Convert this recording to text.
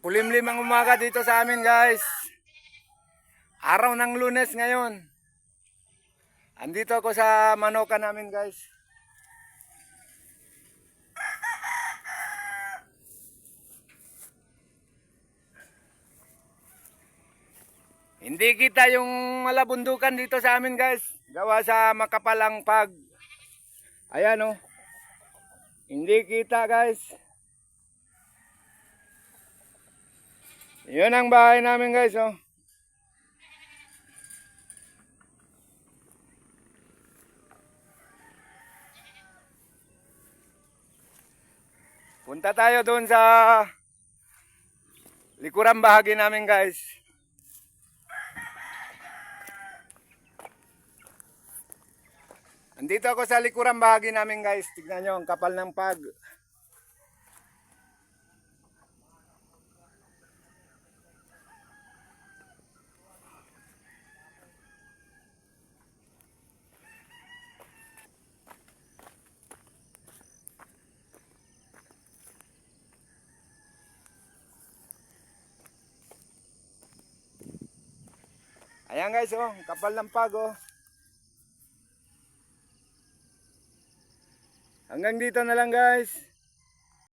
Makulimlim ang umaga dito sa amin guys. Araw ng lunes ngayon. Andito ako sa manoka namin guys. Hindi kita yung malabundukan dito sa amin guys. Gawa sa makapalang pag. Ayan oh. Hindi kita guys. Yun ang bahay namin guys oh. Punta tayo doon sa likurang bahagi namin guys. Andito ako sa likurang bahagi namin guys. Tignan nyo ang kapal ng pag. Ayan guys oh, kapal ng pag oh. Hanggang dito na lang guys.